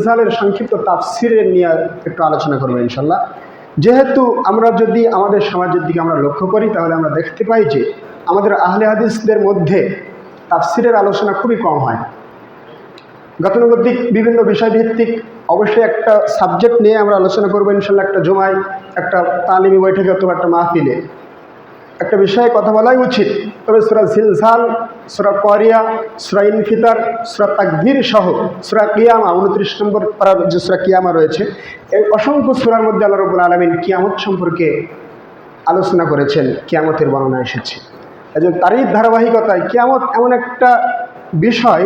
জিলজালের সংক্ষিপ্ত তাফসিরের নিয়ে একটু আলোচনা করব ইনশাল্লাহ যেহেতু আমরা যদি আমাদের সমাজের দিকে আমরা লক্ষ্য করি, তাহলে আমরা দেখতে পাই যে আমাদের আহলে হাদিসদের মধ্যে তাফসিরের আলোচনা খুবই কম হয়। গতানুগতিক বিভিন্ন বিষয়ভিত্তিক অবশ্যই একটা সাবজেক্ট নিয়ে আমরা আলোচনা করব ইনশাল্লাহ একটা জমায়, একটা তালিমি বৈঠকে অথবা একটা মাহফিলে। একটা বিষয়ে কথা বলাই উচিত। তবে সুরা সিলসাল সুরা করিয়া, সুরা ইনফিতার, সুরা তাকভীর সহ সুরা কিয়ামা, উনত্রিশ নম্বর পাড়ার যে সুরা কিয়ামা রয়েছে, এই অসংখ্য সুরার মধ্যে আল্লাহ রবুল আলমিন কিয়ামত সম্পর্কে আলোচনা করেছেন, কিয়ামতের বর্ণনা এসেছে। এজন্য তারই ধারাবাহিকতায় কিয়ামত এমন একটা বিষয়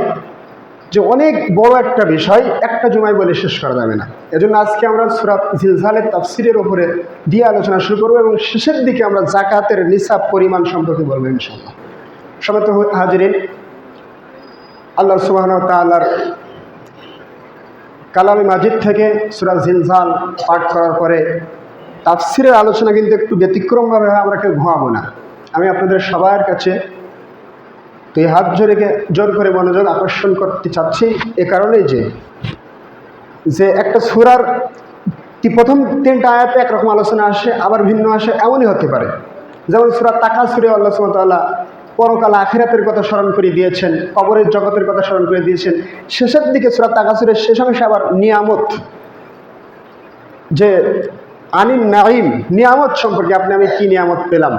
যে অনেক বড় একটা বিষয়, একটা জুমায় বলে শেষ করা যাবে না। এজন্য আজকে আমরা সুরাত জিলঝালের তাফসিরের ওপরে দিয়ে আলোচনা শুরু করব এবং শেষের দিকে আমরা জাকাতের নিসাব পরিমাণ সম্পর্কে বলব ইনশাল্লাহ সবাই হাজিরিন, আল্লাহ সুবাহন তাল্লার কালামি মাজিদ থেকে সুরা জিলঝাল পাঠ করার পরে তাফসিরের আলোচনা কিন্তু একটু ব্যতিক্রমভাবে আমরা কেউ ঘুমাবো না। আমি আপনাদের সবার কাছে তো এই হাত জোরেকে জোর করে মনোযোগ আকর্ষণ করতে চাচ্ছি এ কারণেই যে যে একটা সুরার তি প্রথম তিনটা আয়াতে একরকম আলোচনা আসে, আবার ভিন্ন আসে, এমনই হতে পারে। যেমন সুরা তাকা সুরে আল্লাহ সুমতাল্লাহ পরকাল আখিরাতের কথা স্মরণ করে দিয়েছেন, কবরের জগতের কথা স্মরণ করে দিয়েছেন। শেষের দিকে সুরা তাকাসুরের শেষ অংশে আবার নিয়ামত। যে আনিন নাইম নিয়ামত সম্পর্কে আপনি আমি কি নিয়ামত পেলাম?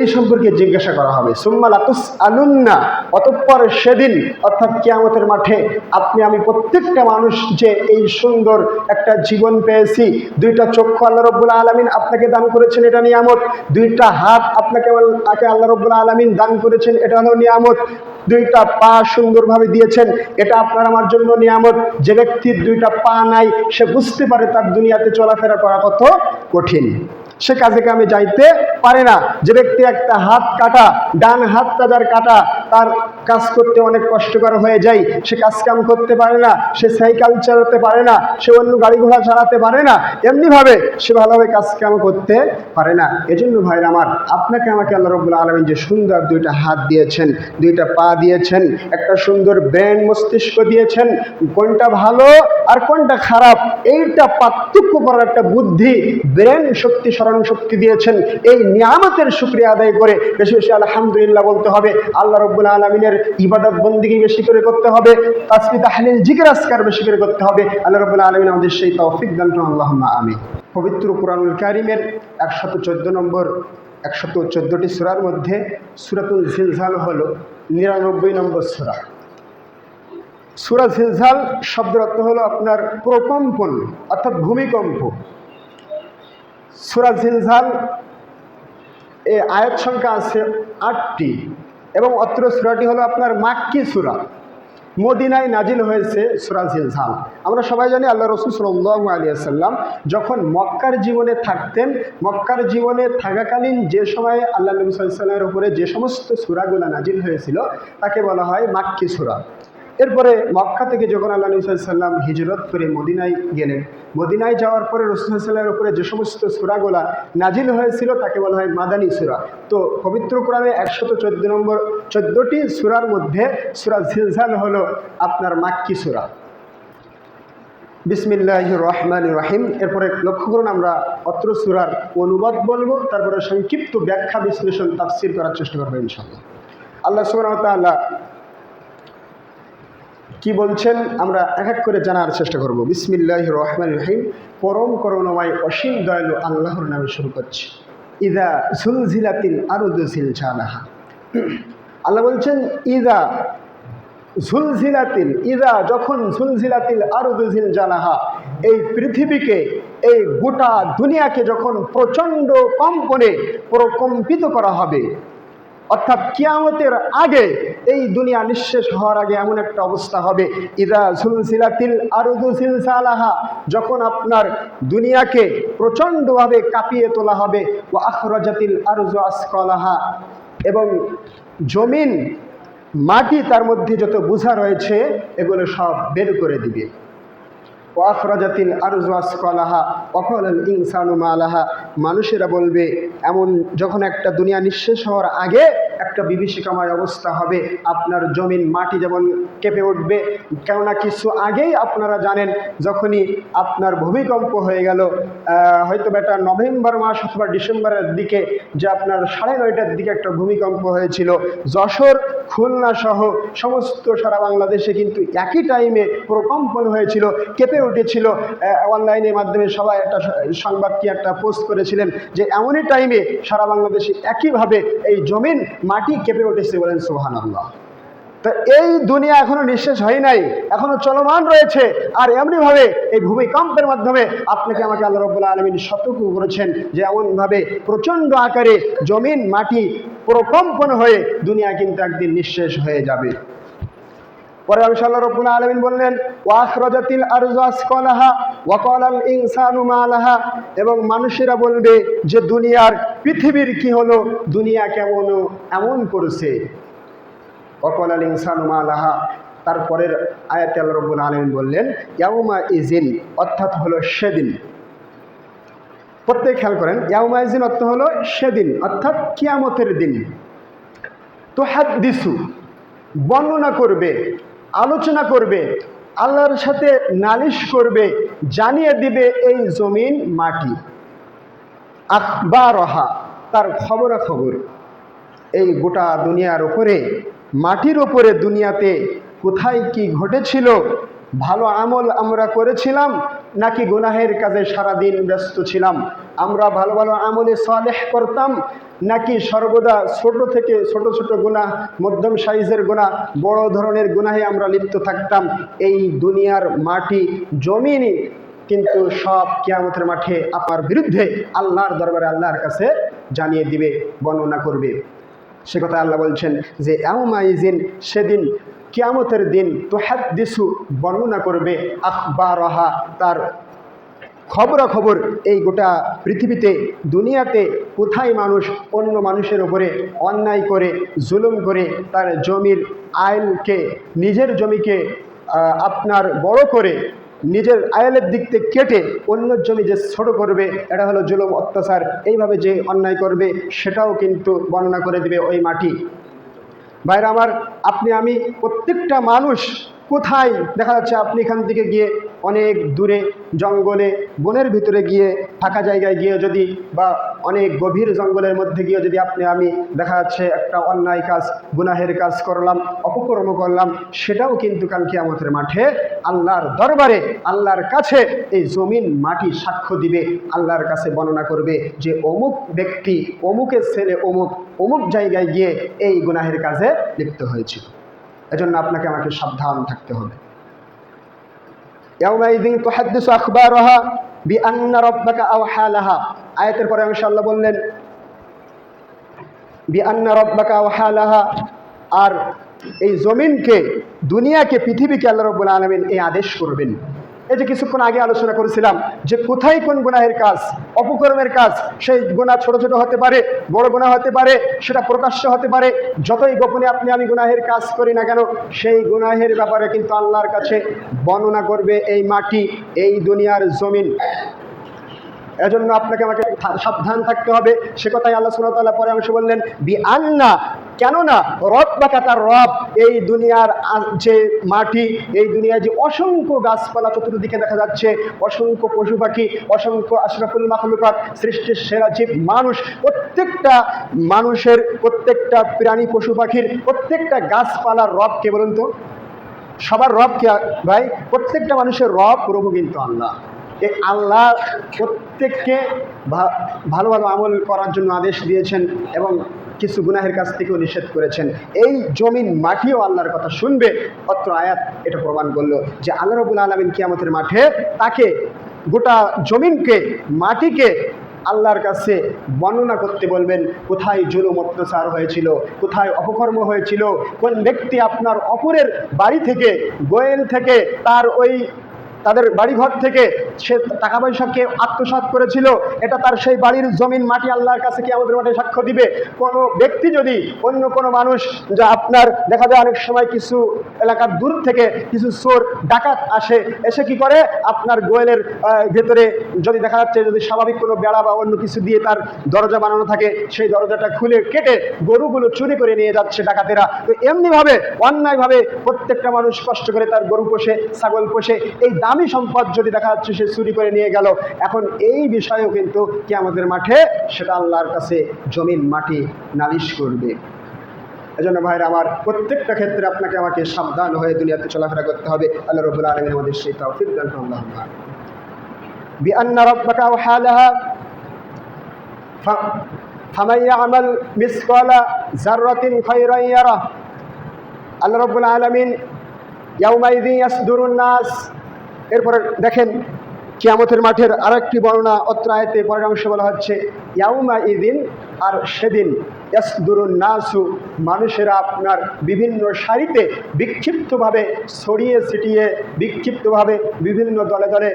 এই সম্পর্কে জিজ্ঞাসা করা হবে। সুম্মাল আতুস আলুন্না অতঃপর সেদিন, অর্থাৎ কিয়ামতের মাঠে, আপনি, আমি প্রত্যেকটা মানুষ যে এই সুন্দর একটা জীবন পেয়েছি, দুইটা চক্ষু আল্লাহ রব্বুল আলমিন আপনাকে দান করেছেন, এটা নিয়ামত। দুইটা হাত আপনাকে আল্লাহ রব্বুল আলমিন দান করেছেন, এটা হলো নিয়ামত। দুইটা পা সুন্দরভাবে দিয়েছেন, এটা আপনার আমার জন্য নিয়ামত। যে ব্যক্তির দুইটা পা নাই, সে বুঝতে পারে তার দুনিয়াতে চলাফেরা করা কত কঠিন। সে কাজে কামে যাইতে পারে না। যে ব্যক্তি একটা হাত কাটা, ডান হাতটা যার কাটা তার কাজ করতে অনেক কষ্টকর হয়ে যায়। সে কাজ কাম করতে পারে না, সে সাইকেল চালাতে পারে না, সে অন্য গাড়ি ঘোড়া চালাতে পারে না, এমনিভাবে সে ভালোভাবে কাজ কাম করতে পারে না। এজন্য ভাইরা আমার, আপনাকে আমাকে আল্লাহ রবুল্লা আলমিন যে সুন্দর দুইটা হাত দিয়েছেন, দুইটা পা দিয়েছেন, একটা সুন্দর ব্রেন মস্তিষ্ক দিয়েছেন, কোনটা ভালো আর কোনটা খারাপ, এইটা পার্থক্য করার একটা বুদ্ধি, ব্রেন শক্তি, স্মরণ শক্তি দিয়েছেন। এই নিয়ামতের শুক্রিয়া আদায় করে বেশি বেশি আলহামদুলিল্লাহ বলতে হবে, আল্লাহ রব্বুল আলমিনের ইবাদত বন্দিগি বেশি করে করতে হবে তাসমি তাহলিল জিকির আসকার বেশি করে করতে হবে। আল্লাহ রব্বুল আলমিন আমাদের সেই তৌফিক দান আল্লাহ আমি পবিত্র কুরআনুল কারিমের একশত চোদ্দ নম্বর, একশত চোদ্দোটি সুরার মধ্যে সুরাতুল জিলঝাল হল নিরানব্বই নম্বর সুরা। সুরা জিলঝাল শব্দের অর্থ হলো আপনার প্রকম্পন অর্থাৎ ভূমিকম্প। সুরা জিলঝাল এ আয়াত সংখ্যা আছে আটটি। এবং অত্র সুরাটি হলো আপনার মাক্কি সুরা। মদিনায় নাজিল হয়েছে সুরা জিলঝাল আমরা সবাই জানি আল্লাহ রসুল সাল্লাহ আলিয়াল্লাম যখন মক্কার জীবনে থাকতেন, মক্কার জীবনে থাকাকালীন যে সময়ে আল্লাহ নবী সাল্লামের উপরে যে সমস্ত সুরাগুলা নাজিল হয়েছিল, তাকে বলা হয় মাক্কি সুরা। এরপরে মক্কা থেকে যখন আল্লাহ সাল্লাম হিজরত করে মদিনায় গেলেন, মদিনায় যাওয়ার পরে রসুল্লাহামের উপরে যে সমস্ত সুরাগুলা নাজিল হয়েছিল, তাকে বলা হয় মাদানী সুরা। তো পবিত্র কোরআনে একশত চোদ্দ নম্বর, চোদ্দোটি সুরার মধ্যে সুরা ঝিলঝাল হলো আপনার মাক্কি সুরা। বিসমিল্লাহ রহমান রহিম। এরপরে লক্ষ্য করুন আমরা অত্র সুরার অনুবাদ বলব, তারপরে সংক্ষিপ্ত ব্যাখ্যা বিশ্লেষণ, তাফসির করার চেষ্টা করব ইনশাল্লাহ আল্লাহ সুবাহ কি বলছেন? আমরা এক এক করে জানার চেষ্টা করব। বিসমিল্লাহ রহমান রহিম। পরম করুণময়, অসীম দয়ালু আল্লাহর নামে শুরু করছি। ইদা ঝুলঝিলাতিল আরুদুঝিল জানাহা আল্লাহ বলছেন, ইদা ঝুলঝিলাতিল, ইদা যখন ঝুলঝিলাতিল আরুদুঝিল জানাহা এই পৃথিবীকে, এই গোটা দুনিয়াকে যখন প্রচণ্ড কম্পনে প্রকম্পিত করা হবে অর্থাৎ কিয়ামতের আগে এই দুনিয়া নিঃশেষ হওয়ার আগে এমন একটা অবস্থা হবে। ইদা ঝুলসিলাতিল আরুদুসিলসালাহা যখন আপনার দুনিয়াকে প্রচণ্ডভাবে কাঁপিয়ে তোলা হবে। ও আখরাজাতিল আরজু আসকলাহা, এবং জমিন, মাটি তার মধ্যে যত বোঝা রয়েছে, এগুলো সব বের করে দিবে। ও আখরাজাতিল কলাহা অকল ইনসানু মালাহা। মানুষেরা বলবে, এমন যখন একটা দুনিয়া নিঃশেষ হওয়ার আগে একটা বিভীষিকাময় অবস্থা হবে। আপনার জমিন, মাটি যেমন কেঁপে উঠবে, কেননা কিছু আগেই আপনারা জানেন, যখনই আপনার ভূমিকম্প হয়ে গেল হয়তো এটা নভেম্বর মাস অথবা ডিসেম্বরের দিকে, যে আপনার সাড়ে নয়টার দিকে একটা ভূমিকম্প হয়েছিল, যশোর, খুলনা সহ সমস্ত সারা বাংলাদেশে কিন্তু একই টাইমে প্রকম্পন হয়েছিল, কেঁপে উঠেছিল। অনলাইনের মাধ্যমে সবাই একটা স- সংবাদ কি একটা পোস্ট করেছিলেন, যে এমনই টাইমে সারা বাংলাদেশে একইভাবে এই জমিন মাটি কেঁপে উঠেছে বলেন সোহান আল্লাহ তো এই দুনিয়া এখনও নিঃশেষ হয় নাই, এখনও চলমান রয়েছে, আর এমনিভাবে এই ভূমিকম্পের মাধ্যমে আপনাকে আমাকে আল্লাহ রব্বুল্লাহ আলমিন সতর্ক করেছেন যে এমনভাবে প্রচণ্ড আকারে জমিন, মাটি প্রকম্পন হয়ে দুনিয়া কিন্তু একদিন নিঃশেষ হয়ে যাবে। পরে আমি সাল্লাহ রব্বুল আলমিন বললেন, ওয়াখরাজাতিল আরজু আসকালাহা ওয়াকালাল ইনসানু মালাহা। এবং মানুষেরা বলবে যে, দুনিয়ার পৃথিবীর কি হলো? দুনিয়া কেমন? এমন করেছে। অকলাল ইনসানু মালাহা। তারপরের আয়াতে আল্লাহ রব্বুল আলমিন বললেন, ইয়াউমা ইজিন অর্থাৎ হলো সেদিন। প্রত্যেক খেয়াল করেন, ইয়াউমা ইজিন অর্থ হলো সেদিন, অর্থাৎ কিয়ামতের দিন। তো হাত দিসু বর্ণনা করবে আলোচনা করবে, আল্লাহর সাথে নালিশ করবে, জানিয়ে দিবে এই জমিন মাটি। আখবারহা, তার খবরাখবর। এই গোটা দুনিয়ার ওপরে মাটির ওপরে দুনিয়াতে কোথায় কি ঘটেছিল, ভালো আমল আমরা করেছিলাম, নাকি গুনাহের কাজে সারাদিন ব্যস্ত ছিলাম? আমরা ভালো ভালো আমলে সালেহ করতাম নাকি সর্বদা ছোট থেকে ছোট ছোট গুণা, মধ্যম সাইজের গুণা, বড় ধরনের গুনাহে আমরা লিপ্ত থাকতাম? এই দুনিয়ার মাটি, জমিনই কিন্তু সব কিয়ামতের মাঠে আপনার বিরুদ্ধে আল্লাহর দরবারে আল্লাহর কাছে জানিয়ে দিবে, বর্ণনা করবে। সে কথা আল্লাহ বলছেন যে এমাইজিন সেদিন কিয়ামতের দিন তো দিসু বর্ণনা করবে, আখবারহা, তার খবরাখবর এই গোটা পৃথিবীতে, দুনিয়াতে কোথায় মানুষ অন্য মানুষের উপরে অন্যায় করে, জুলুম করে, তার জমির আইনকে নিজের জমিকে আপনার বড় করে, নিজের আয়ালের দিক থেকে কেটে অন্য জমি যে ছোট করবে, এটা হলো জুলুম, অত্যাচার, এইভাবে যে অন্যায় করবে, সেটাও কিন্তু বর্ণনা করে দিবে ওই মাটি। বাইরে আমার, আপনি, আমি প্রত্যেকটা মানুষ কোথায় দেখা যাচ্ছে আপনি এখান থেকে গিয়ে অনেক দূরে জঙ্গলে, বনের ভিতরে গিয়ে ফাঁকা জায়গায় গিয়ে যদি বা অনেক গভীর জঙ্গলের মধ্যে গিয়ে যদি আপনি, আমি দেখা যাচ্ছে একটা অন্যায় কাজ, গুনাহের কাজ করলাম, অপকর্ম করলাম, সেটাও কিন্তু কাল আমাদের মাঠে আল্লাহর দরবারে, আল্লাহর কাছে এই জমিন মাটি সাক্ষ্য দিবে, আল্লাহর কাছে বর্ণনা করবে যে অমুক ব্যক্তি, অমুকের ছেলে অমুক অমুক জায়গায় গিয়ে এই গুনাহের কাজে লিপ্ত হয়েছিল। এজন্য আপনাকে আমাকে সাবধান থাকতে হবে। আয়তের পরে ইনশাআল্লাহ বললেন, বিআন্না রব্বাকা আর এই জমিনকে, দুনিয়াকে, পৃথিবীকে আল্লাহ রব্বুল আলমিন এই আদেশ করবেন। এই যে কিছুক্ষণ আগে আলোচনা করেছিলাম যে কোথায় কোন গুনাহের কাজ, অপকর্মের কাজ, সেই গুনাহ ছোট ছোট হতে পারে, বড় গুনাহ হতে পারে, সেটা প্রকাশ্য হতে পারে, যতই গোপনে আপনি আমি গুনাহের কাজ করি না কেন, সেই গুনাহের ব্যাপারে কিন্তু আল্লাহর কাছে বর্ণনা করবে এই মাটি, এই দুনিয়ার জমিন। এজন্য আপনাকে আমাকে সাবধান থাকতে হবে। সে কথাই আল্লাহ সুনতাল্লাহ পরে অংশ বললেন, বি আন্না কেননা রব বা তার রব এই দুনিয়ার যে মাটি, এই দুনিয়ায় যে অসংখ্য গাছপালা চতুর্দিকে দেখা যাচ্ছে, অসংখ্য পশু পাখি, অসংখ্য আশরাফুল মাখলুকাত, সৃষ্টির সেরা জীব মানুষ, প্রত্যেকটা মানুষের, প্রত্যেকটা প্রাণী পশু পাখির, প্রত্যেকটা গাছপালার রব কে বলুন তো? সবার রব কে ভাই? প্রত্যেকটা মানুষের রব, প্রভু কিন্তু আল্লাহ। এই আল্লাহ প্রত্যেককে ভালো ভালো আমল করার জন্য আদেশ দিয়েছেন এবং কিছু গুনাহের কাছ থেকেও নিষেধ করেছেন। এই জমিন মাটিও আল্লাহর কথা শুনবে, অত্র আয়াত এটা প্রমাণ করল যে আল্লাহ রবুল আলমিন কিয়ামতের মাঠে তাকে গোটা জমিনকে, মাটিকে আল্লাহর কাছে বর্ণনা করতে বলবেন, কোথায় জুলুম, অত্যাচার হয়েছিল, কোথায় অপকর্ম হয়েছিল, কোন ব্যক্তি আপনার অপরের বাড়ি থেকে, গোয়েল থেকে তার ওই তাদের বাড়িঘর থেকে সে টাকা পয়সাকে আত্মসাৎ করেছিল, এটা তার সেই বাড়ির জমিন, মাটি আল্লাহর কাছে কি আমাদের মাঠে সাক্ষ্য দিবে। কোনো ব্যক্তি যদি অন্য কোনো মানুষ, যা আপনার দেখা যায় অনেক সময় কিছু এলাকার দূর থেকে কিছু চোর, ডাকাত আসে, এসে কি করে? আপনার গোয়েলের ভেতরে যদি দেখা যাচ্ছে যদি স্বাভাবিক কোনো বেড়া বা অন্য কিছু দিয়ে তার দরজা বানানো থাকে, সেই দরজাটা খুলে কেটে গরুগুলো চুরি করে নিয়ে যাচ্ছে ডাকাতেরা। তো এমনিভাবে, অন্যায়ভাবে প্রত্যেকটা মানুষ কষ্ট করে তার গরু পোষে, ছাগল পোষে, এই দামি সম্পদ যদি দেখা যাচ্ছে সে চুরি করে নিয়ে গেল এখন এই বিষয়েও কিন্তু কি আমাদের মাঠে সেটা আল্লাহর কাছে জমিন মাটি নালিশ করবে এজন্য ভাইরা আমার প্রত্যেকটা ক্ষেত্রে আপনাকে আমাকে সাবধান হয়ে দুনিয়াতে চলাফেরা করতে হবে আল্লাহ রবুল্লা আলমিন আমাদের সেই তৌফিক দান করুন আল্লাহুম্মা। بأن ربك أوحى لها ف- فمن يعمل مثقال ذرة خيرا يره আল্লাহ রব্বুল আলমিন ইয়াউমাইদি ইয়াসদুরুন নাস এরপরে দেখেন কিয়ামতের মাঠের আরেকটি বর্ণনা অত্র আয়তে পরের অংশে বলা হচ্ছে, ইয়াউমা ইদিন আর সেদিন নাসু, মানুষেরা আপনার বিভিন্ন সারিতে বিক্ষিপ্তভাবে ছড়িয়ে ছিটিয়ে বিক্ষিপ্তভাবে বিভিন্ন দলে দলে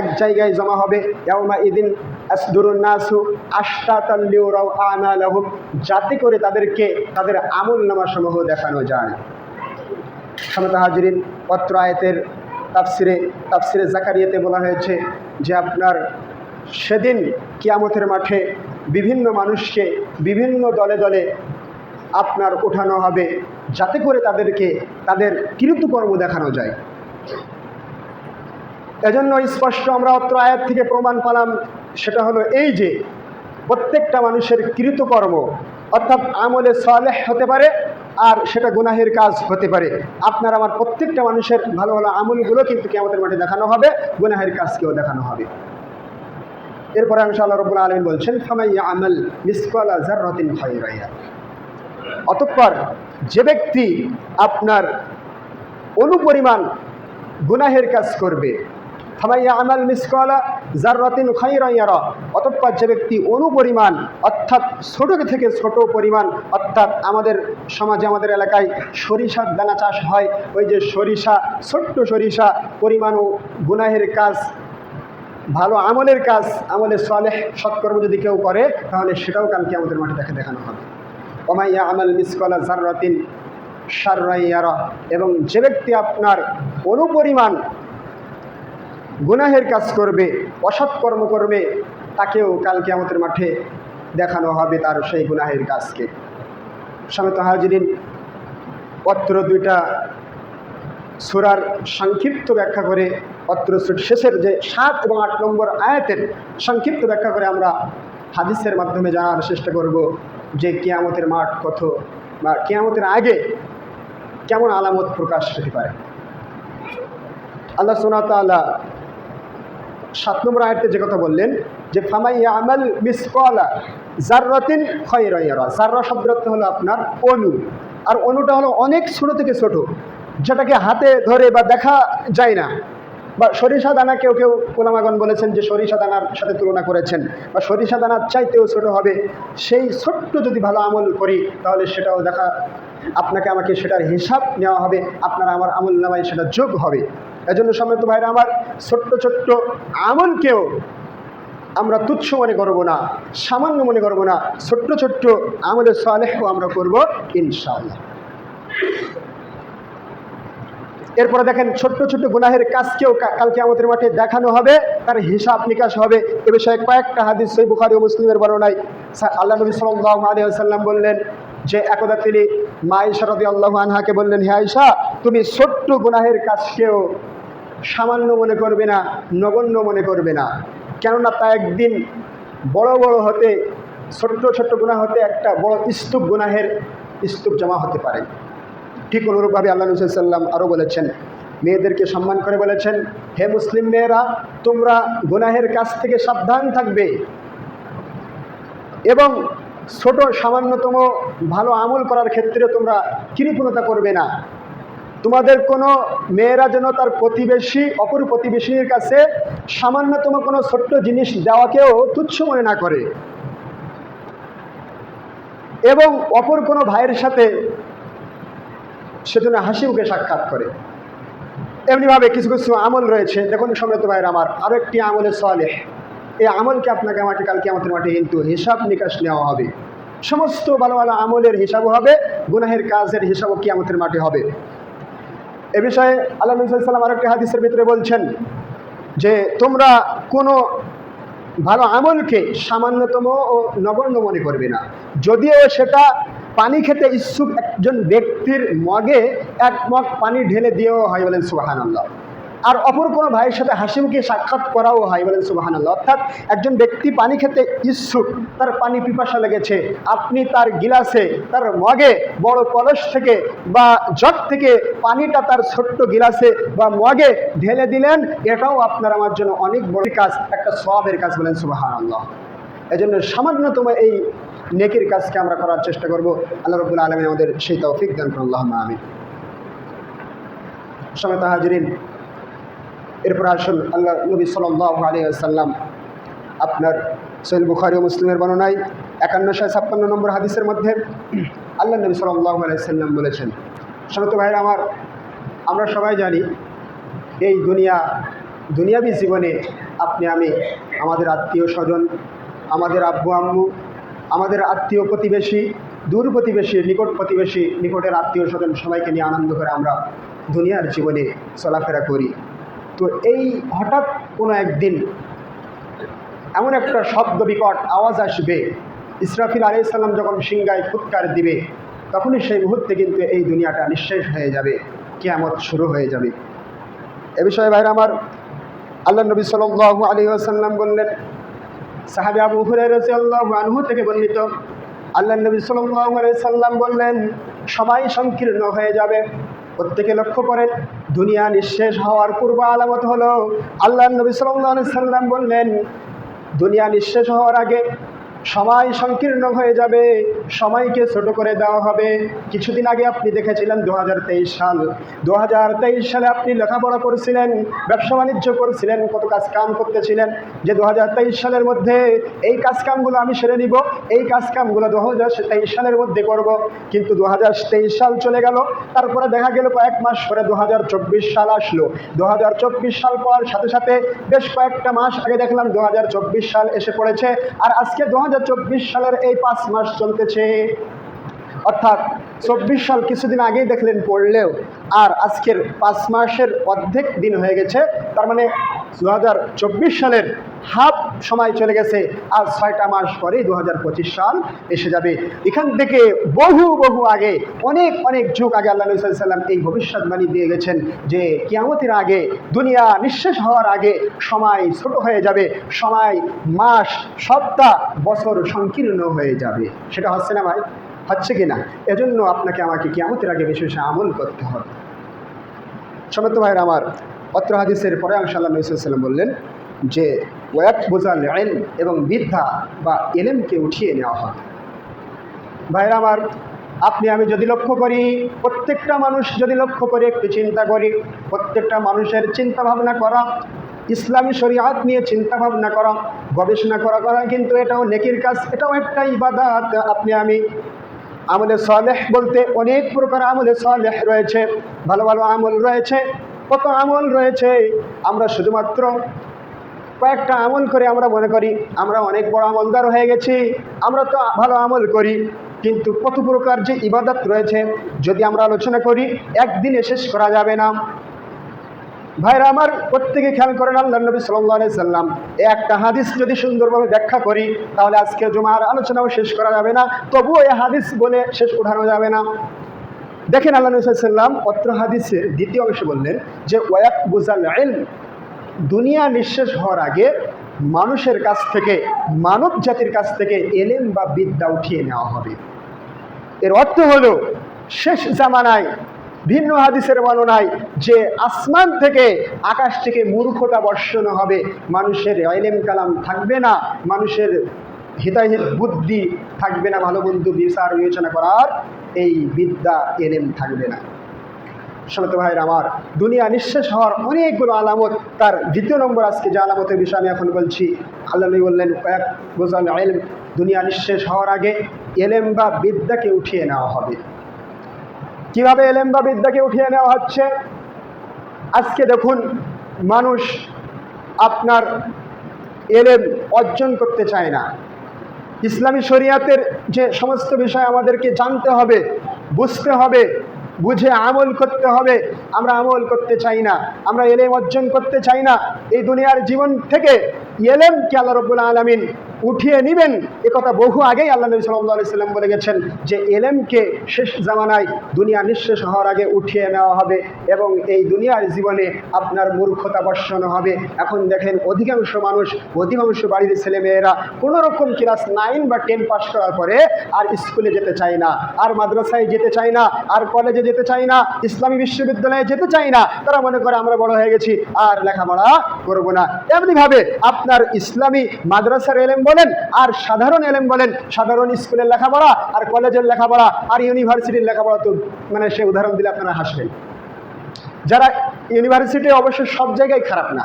এক জায়গায় জমা হবে, ইয়াউমা ইদিন নাসু আশতাতাল্লিউরাও আমালাহুম যাতে করে তাদেরকে তাদের আমল নামাসমূহ দেখানো যায়। সমত হাজরিন পত্র আয়তের তাফসিরে তাফসিরে জাকারিয়াতে বলা হয়েছে যে আপনার সেদিন কিয়ামতের মাঠে বিভিন্ন মানুষকে বিভিন্ন দলে দলে আপনার ওঠানো হবে যাতে করে তাদেরকে তাদের কৃতকর্ম দেখানো যায়। এজন্য স্পষ্ট আমরা অত্র আয়াত থেকে প্রমাণ পেলাম, সেটা হলো এই যে প্রত্যেকটা মানুষের কৃতকর্ম অর্থাৎ আমলে সালেহ হতে পারে আর সেটা গুনাহের কাজ হতে পারে। আপনার আমার প্রত্যেকটা মানুষের ভালো ভালো আমলগুলো কিন্তু কেমতের মাঠে দেখানো হবে, গুনাহের কাজকেও দেখানো হবে। এরপরে আমি আল্লাহ রব্বুল আলমিন বলছেন ফামাইয়া আমল মিসকলা জাররাতিন খায়রাইয়া অতঃপর যে ব্যক্তি আপনার অনুপরিমাণ গুনাহের কাজ করবে ফামাইয়া আমাল মিসকলা জাররাতিন খাইরাইয়ারা অতঃপর যে ব্যক্তি অনুপরিমাণ, অর্থাৎ ছোট থেকে ছোট পরিমাণ, অর্থাৎ আমাদের সমাজে, আমাদের এলাকায় সরিষার দানা চাষ হয়, ওই যে সরিষা, ছোট্ট সরিষা পরিমাণ ও গুনাহের কাজ, ভালো আমলের কাজ, আমলে সলেহ, সৎকর্ম যদি কেউ করে, তাহলে সেটাও কালকে আমাদের মাঠে দেখে দেখানো হবে। ওমাইয়া আমাল মিসকলা জাররাতিন সাররাইয়ারা এবং যে ব্যক্তি আপনার অনুপরিমাণ গুনাহের কাজ করবে, অসৎ কর্ম করবে, তাকেও কালকে আমাদের মাঠে দেখানো হবে তার সেই গুনাহের কাজকে। সমেত হাজিরিন, অত্র দুইটা সুরার সংক্ষিপ্ত ব্যাখ্যা করে, অত্র শেষের যে সাত এবং আট নম্বর আয়াতের সংক্ষিপ্ত ব্যাখ্যা করে আমরা হাদিসের মাধ্যমে জানার চেষ্টা করব যে কেয়ামতের মাঠ কত বা কেয়ামতের আগে কেমন আলামত প্রকাশ হতে পারে। আল্লাহ সোনা তাআলা সাত নম্বর আয়াতে যে কথা বললেন যে ফামাই আমাল মিসকলা জাররাতিন খয়রাইয়ারা জাররা শব্দের অর্থ হলো আপনার অনু। আর অনুটা হলো অনেক ছোট থেকে ছোট, যেটাকে হাতে ধরে বা দেখা যায় না। বা সরিষা দানা কেউ কেউ কোলামাগন বলেছেন যে, সরিষা দানার সাথে তুলনা করেছেন। বা সরিষা দানার চাইতেও ছোট হবে। সেই ছোট্ট যদি ভালো আমল করি, তাহলে সেটাও দেখা, আপনাকে আমাকে সেটার হিসাব নেওয়া হবে। আপনার আমার আমল নামায় সেটা যোগ হবে। এজন্য সম্মানিত ভাইরা আমার ছোট্ট ছোট্ট আমলকেও আমরা তুচ্ছ মনে করব না, সামান্য মনে করব না, ছোট্ট ছোট্ট আমলের সালেহও আমরা করব ইনশাআল্লাহ। এরপরে দেখেন ছোট্ট ছোট্ট গুনাহের কাজকেও কালকে আমাদের মাঠে দেখানো হবে, তার হিসাব নিকাশ হবে। এ বিষয়ে কয়েকটা হাদিস সেই বুখারি ও মুসলিমের বর্ণনায় আল্লাহ নবী সাল্লাল্লাহু আলাইহি ওয়াসাল্লাম বললেন, যে একদা তিনি মা আয়েশা রাদিয়াল্লাহু আনহাকে বললেন, হে আয়েশা, তুমি ছোট্ট গুনাহের কাজকেও সামান্য মনে করবে না, নগণ্য মনে করবে না। কেননা তা একদিন বড় বড় হতে, ছোট্ট ছোট্ট গুনাহ হতে একটা বড় স্তূপ গুনাহের স্তূপ জমা হতে পারে। ঠিক অনুরূপভাবে আল্লাহ সাল্লাম আরও বলেছেন, মেয়েদেরকে সম্মান করে বলেছেন, হে মুসলিম মেয়েরা, তোমরা গুনাহের কাছ থেকে সাবধান থাকবে এবং ছোট সামান্যতম ভালো আমল করার ক্ষেত্রে তোমরা কৃপণতা করবে না। তোমাদের কোনো মেয়েরা যেন তার প্রতিবেশী, অপর প্রতিবেশীর কাছে সামান্যতম কোনো ছোট্ট জিনিস দেওয়াকেও তুচ্ছ মনে না করে। এবং অপর কোনো ভাইয়ের সাথে সেজন্য হাসি মুখে সাক্ষাৎ করে। এমনিভাবে কিছু কিছু আমল রয়েছে। দেখুন সম্মত ভাইয়ের আমার আরও একটি আমলে সলেহ। এই আমলকে আপনাকে আমাকে কালকে আমাদের মাঠে কিন্তু হিসাব নিকাশ নেওয়া হবে। সমস্ত ভালো ভালো আমলের হিসাবও হবে, গুনাহের কাজের হিসাবও কি আমাদের মাঠে হবে। এ বিষয়ে আল্লাহ নবী সাল্লাম আরেকটি হাদিসের ভিতরে বলছেন যে, তোমরা কোনো ভালো আমলকে সামান্যতম ও নগণ্য মনে করবে না। যদিও সেটা পানি খেতে ইচ্ছুক একজন ব্যক্তির মগে এক মগ পানি ঢেলে দিয়েও হয় বলেন সুবাহান আল্লাহ আর অপর কোনো ভাইয়ের সাথে হাসিমুখে সাক্ষাৎ করাও হয় বলেন সুবাহান আল্লাহ অর্থাৎ একজন ব্যক্তি পানি খেতে ইচ্ছুক, তার পানি পিপাসা লেগেছে, আপনি তার গিলাসে, তার মগে বড় কলস থেকে বা জগ থেকে পানিটা তার ছোট্ট গিলাসে বা মগে ঢেলে দিলেন, এটাও আপনার আমার জন্য অনেক বড় কাজ, একটা সবের কাজ বলেন সুবাহান আল্লাহ এই জন্য সামান্যতম এই নেকির কাজকে আমরা করার চেষ্টা করব। আল্লাহ রবুল্লা আলমী আমাদের সেই তৌফিক দান আল্লাহ আমি সমেত হাজরিন এরপর আসুন আল্লাহ নবী সাল্লাহ আলী আসাল্লাম আপনার সৈল বুখারি ও মুসলিমের বর্ণনায় একান্ন শয় ছাপ্পান্ন নম্বর হাদিসের মধ্যে আল্লাহ নবী সাল্লাহ আলাইসাল্লাম বলেছেন সমেত ভাইরা আমার, আমরা সবাই জানি এই দুনিয়া, দুনিয়াবী জীবনে আপনি, আমি, আমাদের আত্মীয় স্বজন, আমাদের আব্বু, আম্মু, আমাদের আত্মীয় প্রতিবেশী, দূর প্রতিবেশী, নিকট প্রতিবেশী, নিকটের আত্মীয় স্বজন সবাইকে নিয়ে আনন্দ করে আমরা দুনিয়ার জীবনে চলাফেরা করি। তো এই হঠাৎ কোনো একদিন এমন একটা শব্দ বিকট আওয়াজ আসবে। ইসরাফিল আলাইসাল্লাম যখন সিংগায় ফুৎকার দিবে, তখনই সেই মুহূর্তে কিন্তু এই দুনিয়াটা নিঃশেষ হয়ে যাবে, কেয়ামত শুরু হয়ে যাবে। এ বিষয়ে ভাইরা আমার আল্লাহ নবী সাল্লাল্লাহু আলী ওয়াসাল্লাম বললেন, সাহাবী আবু হুরায়রা রাদিয়াল্লাহু আনহু থেকে বর্ণিত, আল্লাহ নবী সাল্লাম বললেন সবাই সংকীর্ণ হয়ে যাবে, প্রত্যেকে লক্ষ্য করেন দুনিয়া নিঃশেষ হওয়ার পূর্ব আলামত হলো আল্লাহ নবী সাল্লাম বললেন দুনিয়া নিঃশেষ হওয়ার আগে সময় সংকীর্ণ হয়ে যাবে, সময়কে ছোট করে দেওয়া হবে। কিছুদিন আগে আপনি দেখেছিলেন দু হাজার তেইশ সাল। দু হাজার তেইশ সালে আপনি লেখাপড়া করছিলেন, ব্যবসা বাণিজ্য করছিলেন, কত কাজ কাম করতেছিলেন। যে দু হাজার তেইশ সালের মধ্যে এই কাজ কামগুলো আমি সেরে নিব, এই কাজ কামগুলো দু হাজার তেইশ সালের মধ্যে করব। কিন্তু দু হাজার তেইশ সাল চলে গেল, তারপরে দেখা গেল কয়েক মাস পরে দু হাজার চব্বিশ সাল আসলো। দু হাজার চব্বিশ সাল পর সাথে সাথে বেশ কয়েকটা মাস আগে দেখলাম দু হাজার চব্বিশ সাল এসে পড়েছে। আর আজকে দু হাজার সালের এই পাঁচ মাস চলতেছে। অর্থাৎ চব্বিশ সাল কিছুদিন আগেই দেখলেন পড়লেও আর আজকের পাঁচ মাসের অর্ধেক দিন হয়ে গেছে। তার মানে দু হাজার চব্বিশ সালের হাফ সময় চলে গেছে। আর ছয়টা মাস পরেই দু সাল এসে যাবে। এখান থেকে বহু বহু আগে, অনেক অনেক যুগ আগে আল্লাহ সাল্লাম এই ভবিষ্যৎবাণী দিয়ে গেছেন যে কিয়ামতের আগে, দুনিয়া নিঃশেষ হওয়ার আগে সময় ছোট হয়ে যাবে। সময়, মাস, সপ্তাহ, বছর সংকীর্ণ হয়ে যাবে। সেটা হচ্ছে না ভাই? হচ্ছে কি না এজন্য আপনাকে আমাকে কিয়ামতের আগে বেশি বেশি আমল করতে হবে। সমত ভাইয়ের আমার, অত্র হাদিসের পরে অংশ আল্লাহ নবীলাম বললেন যে, ওয়াক বোঝাল আইন এবং বিদ্যা বা এলেমকে উঠিয়ে নেওয়া হয় ভাইয়ের আমার, আপনি আমি যদি লক্ষ্য করি, প্রত্যেকটা মানুষ যদি লক্ষ্য করে, একটু চিন্তা করি, প্রত্যেকটা মানুষের চিন্তা ভাবনা করা, ইসলামী শরিয়াত নিয়ে চিন্তা ভাবনা করা, গবেষণা করা করা কিন্তু এটাও নেকির কাজ, এটাও একটা ইবাদাত। আপনি আমি আমলে সালেহ বলতে অনেক প্রকার আমলে সালেহ রয়েছে, ভালো ভালো আমল রয়েছে। কত আমল রয়েছে? আমরা শুধুমাত্র কয়েকটা আমল করে আমরা মনে করি, আমরা অনেক বড় আমলদার হয়ে গেছি, আমরা তো ভালো আমল করি, কিন্তু কত প্রকার যে ইবাদত রয়েছে, যদি আমরা আলোচনা করি, একদিনে শেষ করা যাবে না। ভাইরা আমার প্রত্যেকে খেয়াল করেন আল্লাহ নবী সাল্লাহ সাল্লাম। একটা হাদিস যদি সুন্দরভাবে ব্যাখ্যা করি, তাহলে আজকে জুমার আলোচনাও শেষ করা যাবে না, তবুও এই হাদিস বলে শেষ উঠানো যাবে না। দেখেন আল্লাহ নবী সাল্লাম অত্র হাদিসের দ্বিতীয় অংশে বললেন যে ওয়াক বুজাল দুনিয়া নিঃশেষ হওয়ার আগে মানুষের কাছ থেকে, মানব জাতির কাছ থেকে এলেম বা বিদ্যা উঠিয়ে নেওয়া হবে। এর অর্থ হলো, শেষ জামানায় ভিন্ন হাদিসের বর্ণনায় যে আসমান থেকে আকাশ থেকে মূর্খতা বর্ষণ হবে, মানুষের এলেম কালাম থাকবে না, মানুষের হিতাহিত বুদ্ধি থাকবে না, ভালো বন্ধু বিচার বিবেচনা করার এই বিদ্যা, এলেম থাকবে না। সমত ভাইয়ের আমার, দুনিয়া নিঃশেষ হওয়ার অনেকগুলো আলামত, তার দ্বিতীয় নম্বর আজকে যে আলামতের বিষয়ে আমি এখন বলছি, আল্লাহ বললেন, কয়েক বোঝাল এলেম দুনিয়া নিঃশেষ হওয়ার আগে এলেম বা বিদ্যাকে উঠিয়ে নেওয়া হবে। কীভাবে এলেম বা বিদ্যাকে উঠিয়ে নেওয়া হচ্ছে? আজকে দেখুন, মানুষ আপনার এলেম অর্জন করতে চায় না। ইসলামী শরিয়াতের যে সমস্ত বিষয় আমাদেরকে জানতে হবে, বুঝতে হবে, বুঝে আমল করতে হবে, আমরা আমল করতে চাই না, আমরা এলেম অর্জন করতে চাই না। এই দুনিয়ার জীবন থেকে এলেমকে আল্লাহ রব্বুল আলমিন? উঠিয়ে নেবেন। এ কথা বহু আগেই আল্লাহ নবী সাল্লাহ সাল্লাম বলে গেছেন যে এলেমকে শেষ জামানায় দুনিয়া নিঃশেষ হওয়ার আগে উঠিয়ে নেওয়া হবে এবং এই দুনিয়ার জীবনে আপনার মূর্খতা বর্ষণ হবে। এখন দেখেন অধিকাংশ মানুষ, অধিকাংশ বাড়ির ছেলেমেয়েরা কোনো রকম ক্লাস নাইন বা টেন পাস করার পরে আর স্কুলে যেতে চায় না, আর মাদ্রাসায় যেতে চায় না, আর কলেজে যেতে চায় না, ইসলামী বিশ্ববিদ্যালয়ে যেতে চায় না। তারা মনে করে আমরা বড় হয়ে গেছি, আর লেখাপড়া করব না। এমনিভাবে আপনার ইসলামী মাদ্রাসার এলেম বলেন আর সাধারণ এলেম বলেন, সাধারণ স্কুলের লেখাপড়া আর কলেজের লেখাপড়া আর ইউনিভার্সিটির লেখাপড়া তো মানে সে উদাহরণ দিলে আপনারা হাসবেন। যারা ইউনিভার্সিটি অবশ্য সব জায়গায় খারাপ না।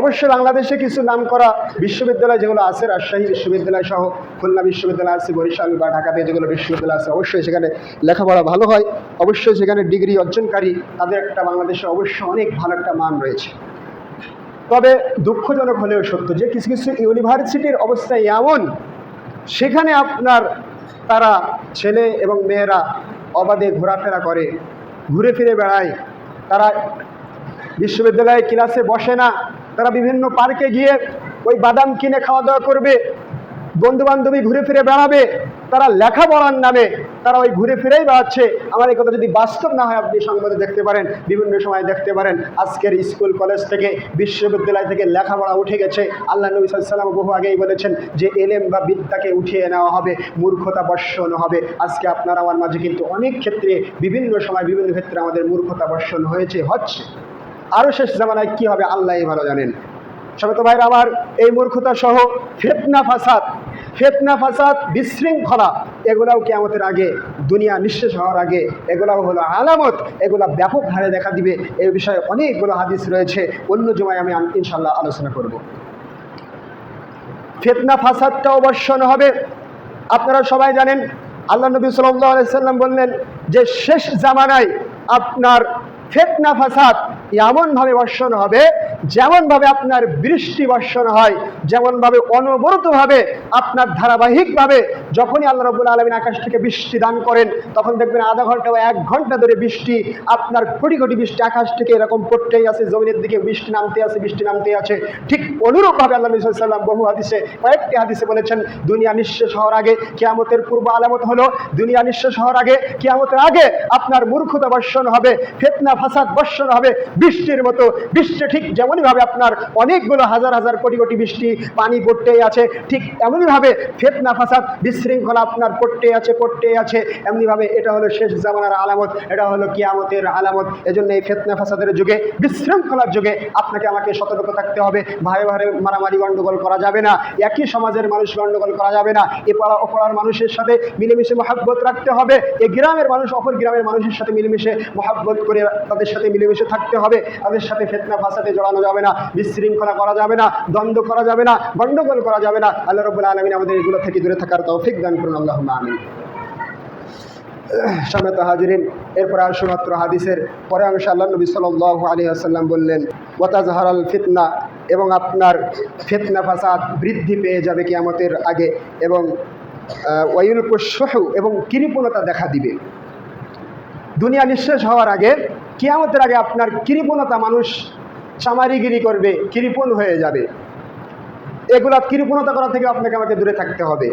অবশ্যই বাংলাদেশে কিছু নাম করা বিশ্ববিদ্যালয় যেগুলো আছে, রাজশাহী বিশ্ববিদ্যালয় সহ, খুলনা বিশ্ববিদ্যালয় আছে, বরিশাল বা ঢাকাতে যেগুলো বিশ্ববিদ্যালয় আছে, অবশ্যই সেখানে লেখাপড়া ভালো হয়। অবশ্যই সেখানে ডিগ্রি অর্জনকারী, তাদের একটা বাংলাদেশে অবশ্যই অনেক ভালো একটা মান রয়েছে। তবে দুঃখজনক হলেও সত্য যে কিছু কিছু ইউনিভার্সিটির অবস্থা এমন, সেখানে আপনার তারা ছেলে এবং মেয়েরা অবাধে ঘোরাফেরা করে, ঘুরে ফিরে বেড়ায়। তারা বিশ্ববিদ্যালয়ে ক্লাসে বসে না। তারা বিভিন্ন পার্কে গিয়ে ওই বাদাম কিনে খাওয়া দাওয়া করবে বন্ধু বান্ধবী ঘুরে ফিরে বেড়াবে। তারা লেখাপড়ার নামে তারা ওই ঘুরে ফিরেই বেড়াচ্ছে। আমার এই কথা যদি বাস্তব না হয়, আপনি সংবাদে দেখতে পারেন, বিভিন্ন সময় দেখতে পারেন, আজকের স্কুল, কলেজ থেকে, বিশ্ববিদ্যালয় থেকে লেখাপড়া উঠে গেছে। আল্লাহ নবী সাল্লাম বহু আগেই বলেছেন যে, এলেম বা বিদ্যাকে উঠিয়ে নেওয়া হবে, মূর্খতা বর্ষণ হবে। আজকে আপনার, আমার মাঝে কিন্তু অনেক ক্ষেত্রে, বিভিন্ন সময়, বিভিন্ন ক্ষেত্রে আমাদের মূর্খতা বর্ষণ হয়েছে, হচ্ছে। আরও শেষ জামানায় কী হবে আল্লাহ ভালো জানেন। সবাই তো ভাইরা, আমার এই মূর্খতা সহ ফেতনা ফাসাদ ফেতনা ফাসাদ বিশৃঙ্খলা, এগুলাও কেমতের আগে, দুনিয়া নিঃশেষ হওয়ার আগে, এগুলাও হলো আলামত, এগুলা ব্যাপক হারে দেখা দিবে। এই বিষয়ে অনেকগুলো হাদিস রয়েছে, অন্য জমায় আমি ইনশাল্লাহ আলোচনা করব। ফেতনা ফাসাদটাও বর্ষণ হবে। আপনারা সবাই জানেন, আল্লাহ নবী সাল্লাম বললেন যে শেষ জামানায় আপনার ফেতনা ফাসাদ এমনভাবে বর্ষণ হবে, যেমনভাবে আপনার বৃষ্টি বর্ষণ হয় যেমন যেমনভাবে অনবরতভাবে আপনার ধারাবাহিকভাবে যখনই আল্লাহ রবুল আলমিন আকাশ থেকে বৃষ্টি দান করেন, তখন দেখবেন আধা ঘণ্টা বা এক ঘণ্টা ধরে বৃষ্টি, আপনার কোটি কোটি বৃষ্টি আকাশ থেকে এরকম পড়তেই আছে, জমিনের দিকে বৃষ্টি নামতে আছে, বৃষ্টি নামতে আছে। ঠিক অনুরূপভাবে আল্লাহ সাল্লাম বহু হাদিসে কয়েকটি হাদিসে বলেছেন, দুনিয়া নিঃশেষ হওয়ার আগে কেয়ামতের পূর্ব আলামত হলো, দুনিয়া নিঃশেষ হওয়ার আগে, কেয়ামতের আগে আপনার মূর্খতা বর্ষণ হবে, ফেতনা ফাসাদ বর্ষণ হবে বৃষ্টির মতো। বৃষ্টি ঠিক যেমনইভাবে আপনার অনেকগুলো হাজার হাজার কোটি কোটি বৃষ্টি পানি পড়তেই আছে, ঠিক এমনইভাবে ফেতনা ফাসাদ বিশৃঙ্খলা আপনার পড়তে আছে পড়তে আছে। এমনিভাবে এটা হলো শেষ জামানার আলামত, এটা হলো কিয়ামতের আলামত। এজন্য এই ফেতনা ফাসাদের যুগে, বিশৃঙ্খলার যুগে আপনাকে আমাকে সতর্ক থাকতে হবে। ভাই ভাই মারামারি গণ্ডগোল করা যাবে না, একই সমাজের মানুষ গণ্ডগোল করা যাবে না। এ পাড়া অপরার মানুষের সাথে মিলেমিশে মহাব্বত রাখতে হবে। এ গ্রামের মানুষ অপর গ্রামের মানুষের সাথে মিলেমিশে মহাব্বত করে তাদের সাথে মিলেমিশে থাকতে হবে। তাদের সাথে ফেতনা ফাসাতে জড়ানো যাবে না, বিশৃঙ্খলা করা যাবে না, দ্বন্দ্ব করা যাবে না গণ্ডগোল করা যাবে না। আল্লাহ রবুল্লা আলমিন আমাদের এগুলো থেকে দূরে থাকার তৌফিক দান করুন আল্লাহ আমিন। সমেত হাজিরিন, এরপরে আর শুধুমাত্র হাদিসের পরে অংশে আল্লাহ নবী সাল আলী আসাল্লাম বললেন ওয়াতাজহারাল ফিতনা এবং আপনার ফিতনা ফাসাদ বৃদ্ধি পেয়ে যাবে কিয়ামতের আগে এবং ওয়ুল সহু এবং কৃপণতা দেখা দিবে। দুনিয়া নিঃশেষ হওয়ার আগে কিয়ামতের আগে আপনার কৃপণতা মানুষ চামারিগিরি করবে, কৃপণ হয়ে যাবে। এগুলা কৃপণতা করা থেকে আপনাকে আমাকে দূরে থাকতে হবে।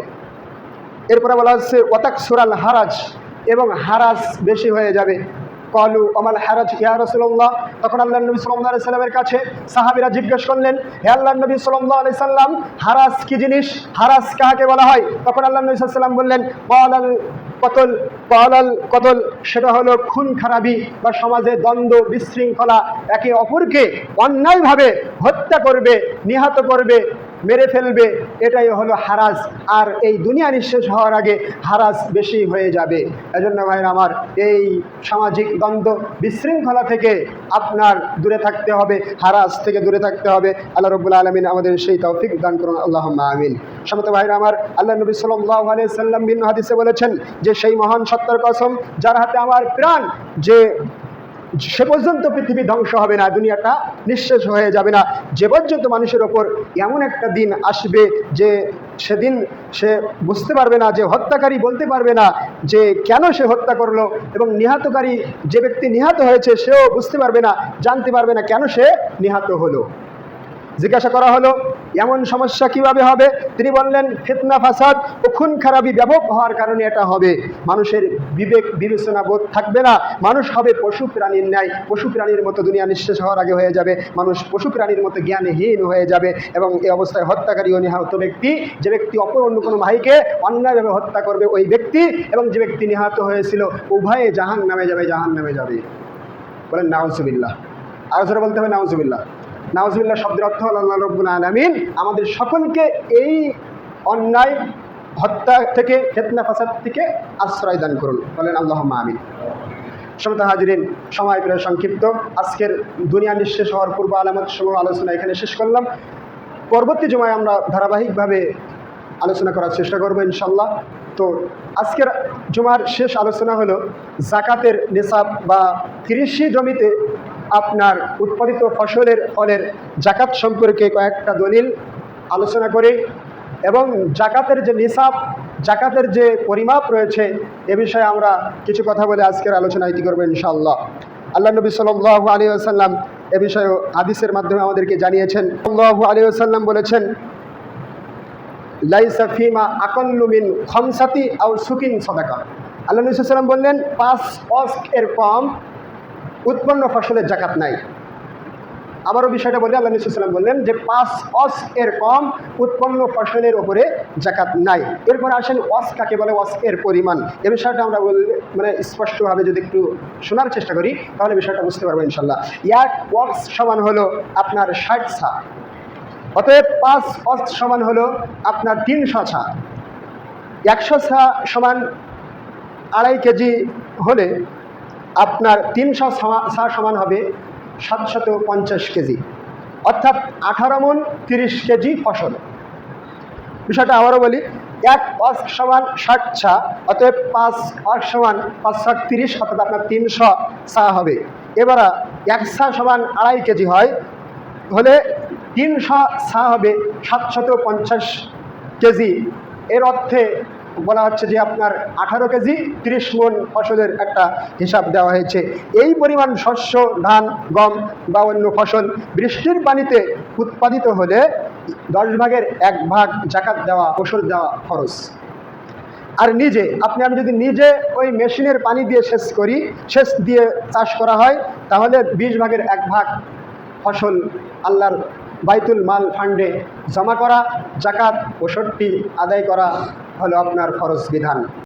এরপরে বলা হচ্ছে অতাক সুরাল হারাজ এবং হারাজ বেশি হয়ে যাবে। কলু অমাল হারাজ ইয়া রসুল্লাহ তখন আল্লাহ নবী সাল্লাহ সাল্লামের কাছে সাহাবিরা জিজ্ঞেস করলেন, হে আল্লাহ নবী সাল্লাহ আলি সাল্লাম হারাজ কি জিনিস? হারাজ কাহাকে বলা হয়? তখন আল্লাহ নবী সাল্লাম বললেন, কলাল কতল কলাল কতল সেটা হলো খুন খারাপি বা সমাজে দ্বন্দ্ব, বিশৃঙ্খলা, একে অপরকে অন্যায়ভাবে হত্যা করবে, নিহত করবে মেরে ফেলবে, এটাই হলো হারাজ। আর এই দুনিয়া নিঃশেষ হওয়ার আগে হারাজ বেশি হয়ে যাবে। এজন্য ভাইয়ের আমার এই সামাজিক দ্বন্দ্ব বিশৃঙ্খলা থেকে আপনার দূরে থাকতে হবে, হারাজ থেকে দূরে থাকতে হবে। আল্লাহ রবুল্লা আলমিন আমাদের সেই তৌফিক দান করুন আল্লাহ আমিন। সমত ভাইরা আমার, আল্লাহ নবী সাল্লাহ আলিয়া সাল্লাম বিন হাদিসে বলেছেন যে, সেই মহান সত্তার কসম, যার হাতে আমার প্রাণ, যে সে পর্যন্ত পৃথিবী ধ্বংস হবে না, দুনিয়াটা নিঃশেষ হয়ে যাবে না। যে পর্যন্ত মানুষের ওপর এমন একটা দিন আসবে যে সেদিন সে বুঝতে পারবে না, যে হত্যাকারী বলতে পারবে না যে কেন সে হত্যা করল এবং নিহতকারী যে ব্যক্তি নিহত হয়েছে সেও বুঝতে পারবে না, জানতে পারবে না কেন সে নিহত হলো। জিজ্ঞাসা করা হলো এমন সমস্যা কীভাবে হবে? তিনি বললেন, ফিতনা, ফাসাদ ও খুন, খারাপি, ব্যাপক হওয়ার কারণে এটা হবে। মানুষের বিবেক, বিবেচনা বোধ থাকবে না। মানুষ হবে পশু প্রাণীর ন্যায়। পশু প্রাণীর মতো দুনিয়া নিঃশেষ হওয়ার আগে হয়ে যাবে। মানুষ পশু প্রাণীর মতো জ্ঞানহীন হয়ে যাবে এবং এই অবস্থায় হত্যাকারী ও নিহত ব্যক্তি, যে ব্যক্তি অপর অন্য কোনো ভাইকে অন্যায়ভাবে হত্যা করবে ওই ব্যক্তি এবং যে ব্যক্তি নিহত হয়েছিল, উভয়ে জাহান নামে যাবে জাহান নামে যাবে। বলেন, নাউজুবিল্লাহ। আরও বলতে হবে, নাউজুবিল্লাহ। নাউজুবিল্লাহ শব্দের অর্থ আল্লাহ রব্বুল আলামিন। আমাদের সকলকে এই অন্যায়, হত্যা থেকে, ফেতনা, ফাসাদ থেকে আশ্রয় দান করুন। বলেন আল্লাহ আমিন। সমত হাজিরিন, সময় প্রায় সংক্ষিপ্ত। আজকের দুনিয়া নিঃশেষ হওয়ার পূর্ব আলামত সমূহ আলোচনা এখানে শেষ করলাম। পরবর্তী জমায় আমরা ধারাবাহিকভাবে আলোচনা করার চেষ্টা করব ইনশাল্লাহ তো আজকের জমার শেষ আলোচনা হলো, জাকাতের নিসাব বা কৃষি জমিতে আপনার উৎপাদিত ফসলের ফলের জাকাত সম্পর্কে কয়েকটা দলিল আলোচনা করে এবং জাকাতের যে নিসাব, জাকাতের যে পরিমাপ রয়েছে, এ বিষয়ে আমরা কিছু কথা বলে আজকের আলোচনা ইতি করব ইনশাআল্লাহ। আল্লাহ নবী সাল্লাহ আলী আসাল্লাম এ বিষয়ে হাদিসের মাধ্যমে আমাদেরকে জানিয়েছেন। সাল্লাহ আলী আসাল্লাম বলেছেন, লাইসা ফিমা আকল্লুমিন খমসাতি আউ সুকিন সদাকা। আল্লাহ নবী সাল্লাম বললেন, পাঁচ অস্ক এর কম উৎপন্ন ফসলের জাকাত নাই। আবারও বিষয়টা বলে, আল্লাহ নিসাল্লাম বললেন যে পাঁচ অস এর কম উৎপন্ন ফসলের ওপরে জাকাত নাই। এরপর আসেন ওয়াস কাকে বলে? ওয়াস এর পরিমাণ। এ বিষয়টা আমরা মানে স্পষ্টভাবে যদি একটু শোনার চেষ্টা করি, তাহলে বিষয়টা বুঝতে পারব ইনশাল্লাহ এক ওয়াক্স সমান হলো আপনার ষাট ছা। অতএব পাঁচ অস সমান হলো আপনার তিনশো ছা। একশো ছা সমান আড়াই কেজি হলে আপনার তিনশো সা সমান হবে সাতশত পঞ্চাশ কেজি। অর্থাৎ আঠারো মন তিরিশ কেজি ফসল। বিষয়টা আবারও বলি, এক পাঁচ সমান ষাট ছা অতএব পাঁচ পাঁচ সমান পাঁচ ষাট তিরিশ, অর্থাৎ আপনার তিনশো চা হবে। এবার এক ছা সমান আড়াই কেজি হয়, হলে তিনশো চা হবে সাতশত পঞ্চাশ কেজি। এর অর্থে বলা হচ্ছে যে আপনার আঠারো কেজি তিরিশ মন ফসলের একটা হিসাব দেওয়া হয়েছে। এই পরিমাণ শস্য, ধান, গম বা অন্য ফসল বৃষ্টির পানিতে উৎপাদিত হলে দশ ভাগের এক ভাগ জাকাত দেওয়া ওষুধ দেওয়া খরচ আর নিজে, আপনি, আমি যদি নিজে ওই মেশিনের পানি দিয়ে সেচ করি, সেচ দিয়ে চাষ করা হয়, তাহলে বিশ ভাগের এক ভাগ ফসল আল্লাহর বাইতুল মাল ফান্ডে জমা করা জাকাত ওষুধটি আদায় করা হলো আপনার খরচ বিধান।